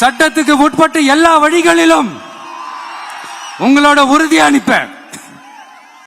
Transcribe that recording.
சட்டத்துக்கு உட்பட்டு எல்லா வழிகளிலும் உங்களோட உறுதி அனுப்பேன்.